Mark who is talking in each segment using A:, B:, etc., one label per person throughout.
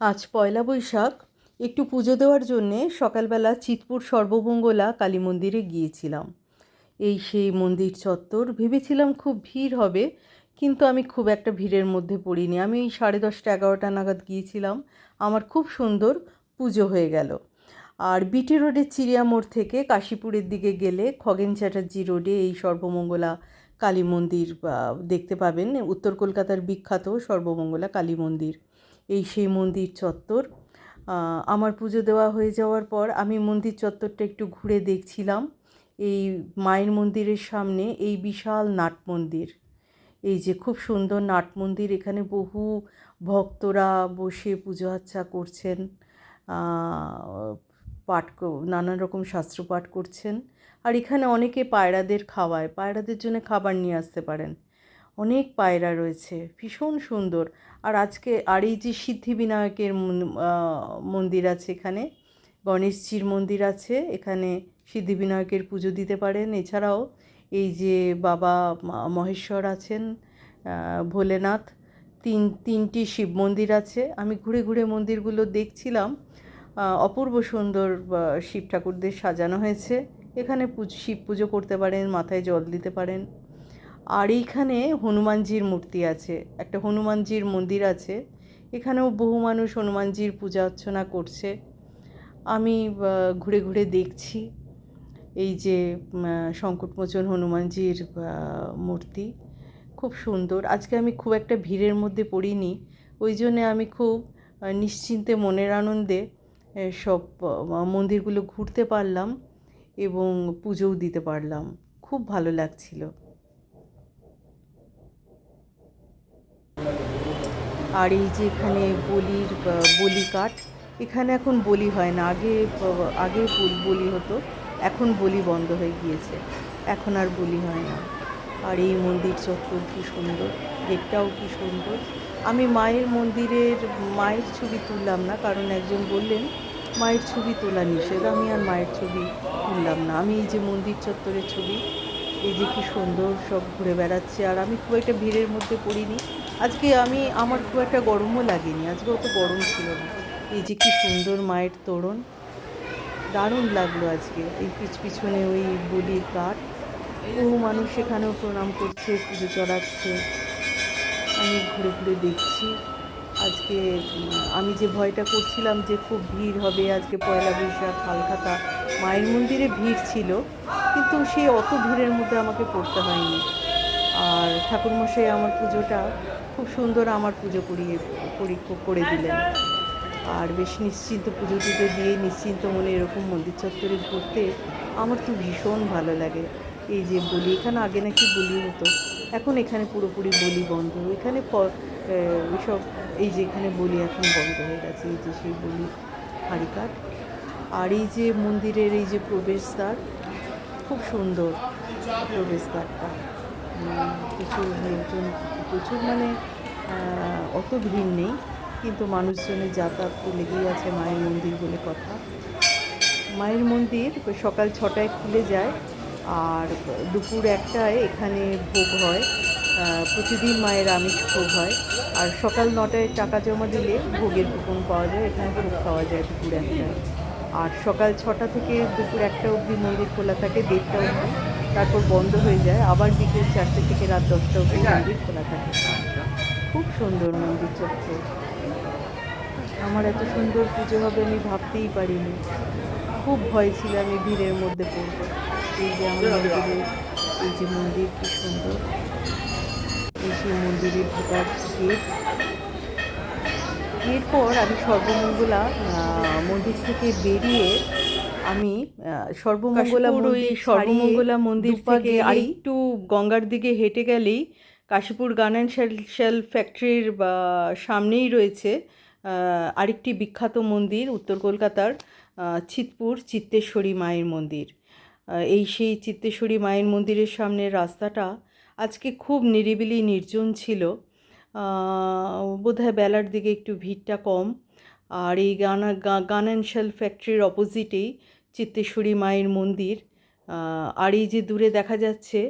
A: আজ পয়লা বৈশাখ। একটু পুজো দেওয়ার জন্যে সকালবেলা চিতপুর সর্বমঙ্গলা কালী মন্দিরে গিয়েছিলাম। এই সেই মন্দির চত্বর ভেবেছিলাম খুব ভিড় হবে, কিন্তু আমি খুব একটা ভিড়ের মধ্যে পড়িনি। আমি এই সাড়ে দশটা এগারোটা নাগাদ গিয়েছিলাম। আমার খুব সুন্দর পুজো হয়ে গেল। আর বিটি রোডের চিড়িয়া মোড় থেকে কাশীপুরের দিকে গেলে খগেন চ্যাটার্জি রোডে এই সর্বমঙ্গলা কালী মন্দির দেখতে পাবেন। উত্তর কলকাতার বিখ্যাত সর্বমঙ্গলা কালী মন্দির। এই সেই মন্দির চত্বর। আমার পুজো দেওয়া হয়ে যাওয়ার পর আমি মন্দির চত্বরটা একটু ঘুরে দেখছিলাম। এই মায়ের মন্দিরের সামনে এই বিশাল নাট মন্দির। এই যে খুব সুন্দর নাট মন্দির, এখানে বহু ভক্তরা বসে পুজো আচ্চা করছেন। পাঠ নানান রকম শাস্ত্র পাঠ করছেন। আর এখানে অনেকে পায়রাদের খাওয়ায়। পায়রাদের জন্য খাবার নিয়ে আসতে পারেন। অনেক পায়রা রয়েছে, ভীষণ সুন্দর। আর আজকে, আর এই যে সিদ্ধিবিনায়কের মন- মন্দির আছে এখানে, গণেশজির মন্দির আছে, এখানে সিদ্ধিবিনায়কের পুজো দিতে পারেন। এছাড়াও এই যে বাবা মহেশ্বর আছেন ভোলেনাথ, তিন, তিনটি শিব মন্দির আছে। আমি ঘুরে ঘুরে মন্দিরগুলো দেখছিলাম। অপূর্ব সুন্দর শিব ঠাকুরদের সাজানো হয়েছে। এখানে শিব পুজো করতে পারেন, মাথায় জল দিতে পারেন। আর এইখানে হনুমানজির মূর্তি আছে, একটা হনুমানজির মন্দির আছে, এখানেও বহু মানুষ হনুমানজির পূজা অর্চনা করছে। আমি ঘুরে ঘুরে দেখছি এই যে সংকটমোচন হনুমানজির মূর্তি। খুব সুন্দর। আজকে আমি খুব একটা ভিড়ের মধ্যে পড়িনি, ওই জন্যে আমি খুব নিশ্চিন্তে মনের আনন্দে সব মন্দিরগুলো ঘুরতে পারলাম এবং পুজোও দিতে পারলাম। খুব ভালো লাগছিল। আর এই যে এখানে বলির বলি কাঠ, এখানে এখন বলি হয় না। আগে আগে বল- হতো, এখন বলি বন্ধ হয়ে গিয়েছে। এখন আর বলি হয় না। আর এই মন্দির চত্বর কি সুন্দর, গেটটাও কি সুন্দর। আমি মায়ের মন্দিরের, মায়ের ছবি তুললাম না, কারণ একজন বললেন, মায়ের ছবি তোলা নিষেধ। আমি আর মায়ের ছবি তুললাম না। আমি এই যে মন্দির চত্বরের ছবি, এই যে কি সুন্দর সব ঘুরে বেড়াচ্ছে। আর আমি খুব একটা ভিড়ের মধ্যে পড়িনি। আজকে আমি, আমার খুব একটা গরমও লাগেনি। আজকে অত গরম ছিল না। এই যে কি সুন্দর মায়ের তোরণ। দারুণ লাগল আজকে। এই পিছ পিছনে ওই বলির কাঠ। বহু মানুষ সেখানেও প্রণাম করছে, পুজো চড়াচ্ছে। আমি ঘুরে ঘুরে দেখছি। আজকে আমি যে ভয়টা করছিলাম যে খুব ভিড় হবে আজকে পয়লা বৈশাখ হালখাতা মায়ের মন্দিরে ভিড় ছিল। কিন্তু সেই অত ভিড়ের মধ্যে আমাকে পড়তে হয়নি। আর ঠাকুরমশাই আমার পুজোটা খুব সুন্দর আমার পুজো করিয়ে করি করে দিলেন। আর বেশ নিশ্চিন্ত পুজো টুজো দিয়ে নিশ্চিন্ত মনে এরকম মন্দির চত্বরে ঘুরতে আমার তো ভীষণ ভালো লাগে। এই যে বলি, এখানে আগে নাকি বলি হতো, এখন এখানে পুরোপুরি বলি বন্ধ। এখানে সব এই যে এখানে বলি এখন বন্ধ হয়ে গেছে, এই যে সেই বলি হাড়িকাঠ আর এই যে মন্দিরের এই যে প্রবেশদ্বার, খুব সুন্দর প্রবেশদ্বারটা। প্রচুর লোকজন, প্রচুর মানে অত ভিড় নেই, কিন্তু মানুষজনের যাতায়াত তো লেগেই আছে মায়ের মন্দির বলে কথা। মায়ের মন্দির সকাল ছটায় খুলে যায়, আর দুপুর একটায় এখানে ভোগ হয় প্রতিদিন মায়ের আমিষ ভোগ হয়, আর সকাল নটায় টাকা জমা দিলে ভোগের কুপন পাওয়া যায়, এখানে ভোগ খাওয়া যায় দুপুর একটায়। আর সকাল ছটা থেকে দুপুর একটা অবধি মন্দির খোলা থাকে, দেড়টা অবধি। তারপর বন্ধ হয়ে যায়। আবার বিকেল চারটে থেকে রাত দশটা অবধি মন্দির খোলা থাকে। খুব সুন্দর মন্দির চত্বর। আমার এত সুন্দর পুজো হবে আমি ভাবতেই পারিনি। খুব ভয় ছিল আমি ভিড়ের মধ্যে পড়ব এই যে আমার এই যে মন্দির কি সুন্দর। এই যে মন্দিরে ঢোকার গেট। এরপর আমি সর্বমঙ্গলা আহ, মন্দির থেকে বেরিয়ে আমি সর্বমঙ্গলা মন্দির
B: সর্বমঙ্গলা মন্দির থেকে
A: গঙ্গার দিকে হেঁটে গেলেই কাশীপুর গান অ্যান্ড শেল শেল ফ্যাক্টরির সামনেই রয়েছে আরেকটি বিখ্যাত মন্দির উত্তর কলকাতার চিতপুর চিত্তেশ্বরী মায়ের মন্দির। এই সেই চিত্তেশ্বরী মায়ের মন্দিরের সামনের রাস্তাটা আজকে খুব নিরিবিলি নির্জন ছিল। বোধহয় বেলার দিকে একটু ভিড়টা কম। আর এই গানা গান অ্যান্ড শেল ফ্যাক্টরির অপোজিটেই চিত্তেশ্বরী মায়ের মন্দির আর এই যে দূরে দেখা যাচ্ছে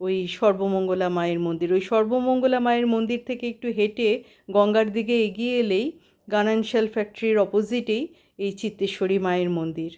A: ওই সর্বমঙ্গলা মায়ের মন্দির, ওই সর্বমঙ্গলা মায়ের মন্দির থেকে একটু হেঁটে গঙ্গার দিকে এগিয়ে এলেই গানানশাল ফ্যাক্টরির অপোজিটেই এই চিত্তেশ্বরী মায়ের মন্দির।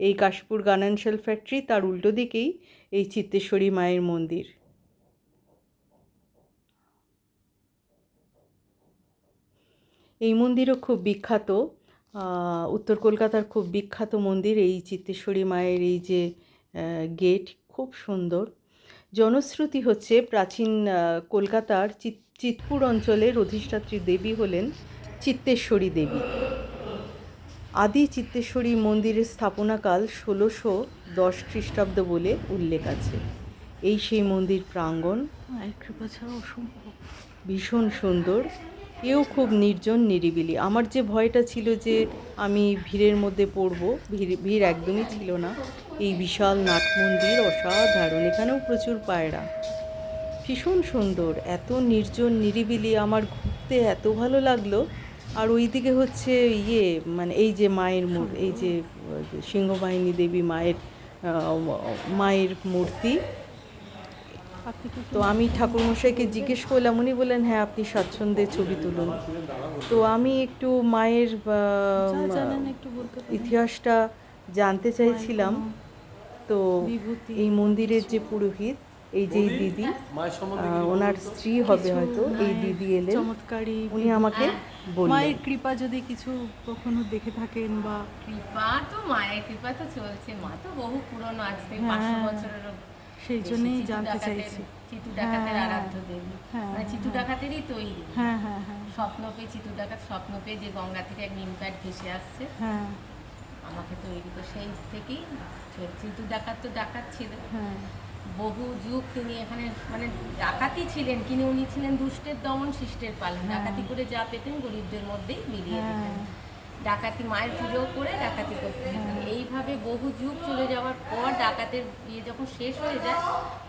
A: এই কাশীপুর গানানশাল ফ্যাক্টরি তার উল্টো দিকেই এই চিত্তেশ্বরী মায়ের মন্দির। এই মন্দিরও খুব বিখ্যাত। উত্তর কলকাতার খুব বিখ্যাত মন্দির এই চিত্তেশ্বরী মায়ের এই যে গেট খুব সুন্দর। জনশ্রুতি হচ্ছে প্রাচীন কলকাতার চিত- চিতপুর অঞ্চলের অধিষ্ঠাত্রী দেবী হলেন চিত্তেশ্বরী দেবী। আদি চিত্তেশ্বরী মন্দিরের স্থাপনাকাল ষোলোশো দশ খ্রিস্টাব্দ বলে উল্লেখ আছে। এই সেই মন্দির প্রাঙ্গণ ভীষণ সুন্দর। এও খুব নির্জন, নিরিবিলি। আমার যে ভয়টা ছিল যে আমি ভিড়ের মধ্যে পড়ব, ভিড় ভিড় একদমই ছিল না। এই বিশাল নাট মন্দির অসাধারণ, এখানেও প্রচুর পায়রা। ভীষণ সুন্দর, এত নির্জন, নিরিবিলি, আমার ঘুরতে এত ভালো লাগল। আর ওইদিকে হচ্ছে ইয়ে মানে এই যে মায়ের মূর- এই যে সিংহবাহিনী দেবী মায়ের মায়ের মূর্তি তো আমি ঠাকুরমশাইকে জিজ্ঞেস করলাম উনি বললেন হ্যাঁ আপনি স্বাচ্ছন্দ্যে ছবি তুলুন। তো আমি একটু মায়ের ইতিহাসটা জানতে চাইছিলাম। তো
B: বিভূতি
A: এই মন্দিরের যে পুরোহিত এই যে দিদি ওনার স্ত্রী হবে হয়তো এই দিদি এলেন।
B: চমৎকারী
A: উনি আমাকে
B: মায়ের কৃপা যদি কিছু কখনো দেখে থাকেন বা
C: কৃপা তো মায়ের কৃপা তো চলছে। মা তো বহু পুরনো আজ থেকে
B: হ্যাঁ।
C: পাঁচশো বছরেরও
B: সেই জন্যই জানতে চাইছি
C: চিতু ডাকাতের
B: হ্যাঁ।
C: আরাধ্য দেবী
B: হ্যাঁ,
C: মানে চিতু
B: হ্যাঁ।
C: ডাকাতেরই তৈরি
B: হ্যাঁ হ্যাঁ হ্যাঁ
C: স্বপ্ন পেয়ে চিতু ডাকাত স্বপ্ন পেয়ে যে গঙ্গা থেকে এক নিম কাঠ ভেসে আসছে
B: হ্যাঁ
C: আমাকে তৈরি তো সেই থেকেই চিতু ডাকাত তো ডাকাত ছিল
B: হ্যাঁ
C: বহু যুগ তিনি এখানে মানে ডাকাতি ছিলেন কিন্তু উনি ছিলেন দুষ্টের দমন শিষ্টের পালন। ডাকাতি করে যা পেতেন গরিবদের মধ্যেই মিলিয়ে। দিতেন ডাকাতি মায়ের পুজো করে ডাকাতি করতে
B: হ্যাঁ।
C: এইভাবে বহু যুগ চলে যাওয়ার পর ডাকাতের বিয়ে যখন শেষ হয়ে যায়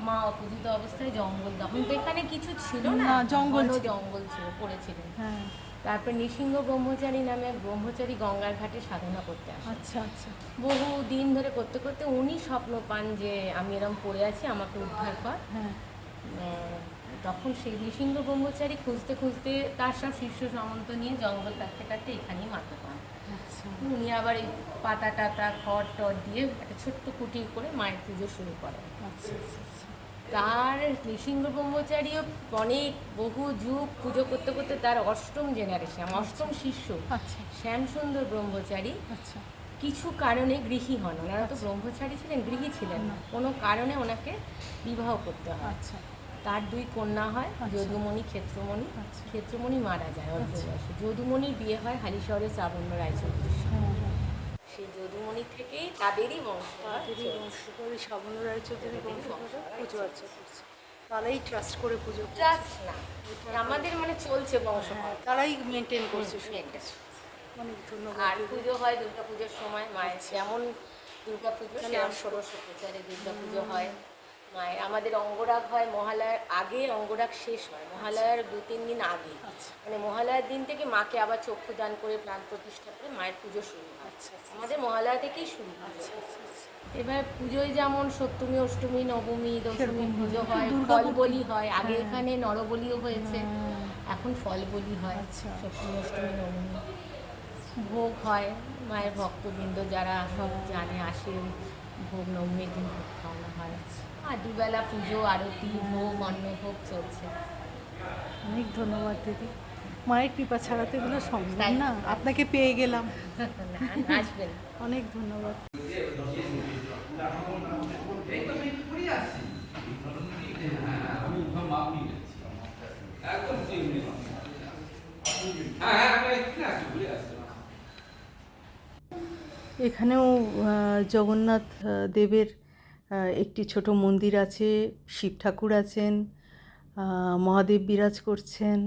C: মা অপূজিত অবস্থায় জঙ্গল তখন তো এখানে কিছু ছিল না
B: জঙ্গল
C: জঙ্গল ছিল পড়েছিলেন।
B: হ্যাঁ।
C: তারপর নৃসিংহ ব্রহ্মচারী নামে ব্রহ্মচারী গঙ্গার ঘাটে সাধনা করতে আসে।
B: আচ্ছা আচ্ছা।
C: বহু দিন ধরে করতে করতে উনি স্বপ্ন পান যে আমি এরম পড়ে আছি আমাকে উদ্ধার কর।
B: হ্যাঁ।
C: তখন সেই নৃসিংহ ব্রহ্মচারী খুঁজতে খুঁজতে তার সব শিষ্য সামন্ত নিয়ে জঙ্গল কাটতে কাটতে এখানেই মাথা পান
B: আচ্ছা।
C: উনি আবার এই পাতা টাতা খড় টর দিয়ে একটা ছোট্ট কুটি করে মায়ের পুজো শুরু করেন।
B: আচ্ছা আচ্ছা
C: তার নৃসিংহ ব্রহ্মচারীও অনেক বহু যুগ পুজো করতে করতে তার অষ্টম জেনারেশন অষ্টম শিষ্য
B: আচ্ছা।
C: শ্যামসুন্দর ব্রহ্মচারী।
B: আচ্ছা।
C: কিছু কারণে গৃহী হন। ওনারা তো ব্রহ্মচারী ছিলেন গৃহী ছিলেন। না কোনো কারণে ওনাকে বিবাহ করতে হয়।
B: আচ্ছা।
C: তার দুই কন্যা হয়
B: আচ্ছা।
C: যদুমণি ক্ষেত্রমণি।
B: আচ্ছা।
C: ক্ষেত্রমণি মারা যায় অল্প
B: আচ্ছা।
C: বয়সে। যদুমণির বিয়ে হয় হালিশহরের শ্রাবণ্য রায়চৌধুরীর।
B: হ্যাঁ হ্যাঁ।
C: সেই যদুমণি থেকেই তাদেরই বংশ।
B: বংশ। পুজো তারাই ট্রাস্ট করে পুজো।
C: ট্রাস্ট না। আমাদের মানে চলছে বংশ
B: হ্যাঁ তারাই মেনটেন করছে। অনেক ধন্যবাদ।
C: আর পুজো হয় দুর্গা পুজোর সময় মায়ের। যেমন দুর্গা পুজো ষোড়শ দুর্গা পুজো হয়। মায়ের আমাদের অঙ্গরাগ হয় মহালয়ার আগে অঙ্গরাগ শেষ হয় মহালয়ার দু তিন দিন আগে
B: আচ্ছা
C: মানে মহালয়ার দিন থেকে মাকে আবার চক্ষু দান করে প্রাণ প্রতিষ্ঠা করে মায়ের পুজো শুরু হয়
B: আচ্ছা আচ্ছা
C: আমাদের মহালয়া থেকেই শুরু হয়
B: আচ্ছা আচ্ছা আচ্ছা।
C: এবার পুজোয় যেমন সপ্তমী অষ্টমী নবমী দশমী পুজো
B: হয়।
C: ফল বলি হয় আগে
B: হ্যাঁ।
C: এখানে নরবলিও হয়েছে
B: হ্যাঁ।
C: এখন ফল বলি হয়
B: আচ্ছা।
C: সপ্তমী অষ্টমী নবমী ভোগ হয় মায়ের ভক্তবৃন্দ যারা সব জানে আসে ভোগ নবমীর দিন ভোগ দুবেলা পুজো আরতি ভোগ অন্নভোগ চলছে।
B: অনেক ধন্যবাদ দিদি। মায়ের কৃপা ছাড়া তো এগুলো সম্ভব না। আপনাকে পেয়ে গেলাম।
C: আসবেন
B: অনেক ধন্যবাদ।
A: এখানেও জগন্নাথ দেবের একটি ছোট মন্দির আছে, শিব ঠাকুর আছেন মহাদেব বিরাজ করছেন।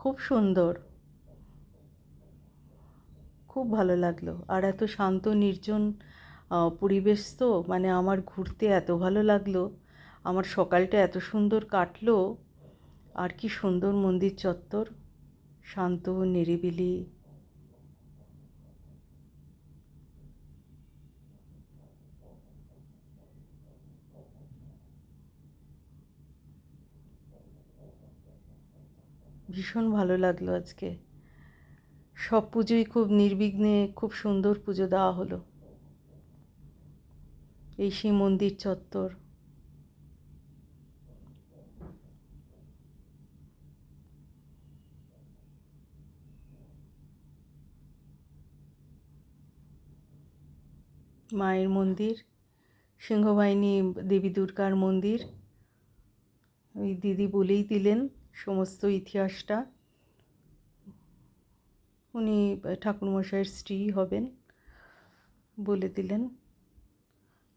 A: খুব সুন্দর। খুব ভালো লাগল। আর এত শান্ত, নির্জন পরিবেশ তো মানে আমার ঘুরতে এত ভালো লাগল। আমার সকালটা এত সুন্দর কাটলো। আর কি সুন্দর মন্দির চত্বর। শান্ত, নিরিবিলি। ভীষণ ভালো লাগল আজকে। সব পুজোই খুব নির্বিঘ্নে খুব সুন্দর পুজো দেওয়া হলো। এই সেই মন্দির চত্বর। মায়ের মন্দির, সিংহবাহিনী দেবী দুর্গার মন্দির। ওই দিদি বলেই দিলেন সমস্ত ইতিহাসটা। উনি ঠাকুরমশাইয়ের স্ত্রী হবেন বলে দিলেন।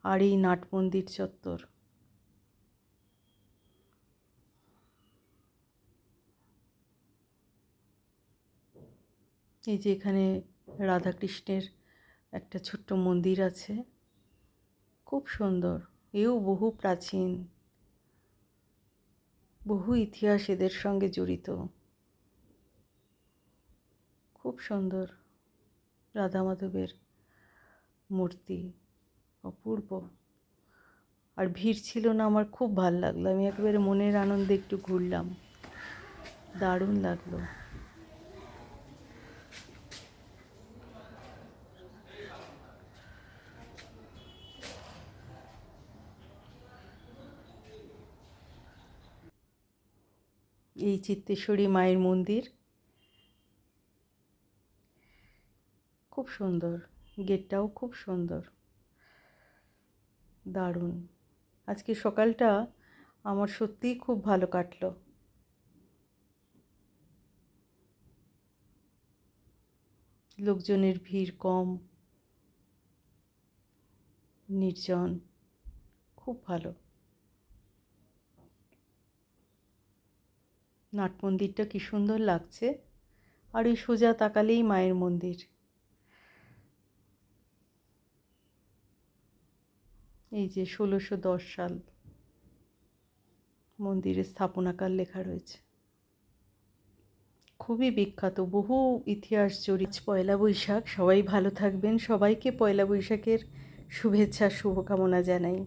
A: আর এই নাট মন্দির চত্বর। এই যে এখানে রাধাকৃষ্ণের একটা ছোট্ট মন্দির আছে। খুব সুন্দর। এও বহু প্রাচীন। বহু ইতিহাস এদের সঙ্গে জড়িত। খুব সুন্দর রাধা মাধবের মূর্তি, অপূর্ব। আর ভিড় ছিল না, আমার খুব ভালো লাগল। আমি একবারে মনের আনন্দে একটু ঘুরলাম। দারুণ লাগল। এই চিত্তেশ্বরী মায়ের মন্দির। খুব সুন্দর, গেটটাও খুব সুন্দর। দারুণ। আজকে সকালটা আমার সত্যিই খুব ভালো কাটলো। লোকজনের ভিড় কম, নির্জন, খুব ভালো। নাট মন্দিরটা কি সুন্দর লাগছে। আর ওই সোজা তাকালেই মায়ের মন্দির। এই যে ষোলোশো দশ সাল মন্দিরের স্থাপনাকাল লেখা রয়েছে। খুবই বিখ্যাত, বহু ইতিহাস জড়িত। পয়লা বৈশাখ, সবাই ভালো থাকবেন। সবাইকে পয়লা বৈশাখের শুভেচ্ছা, শুভকামনা জানাই।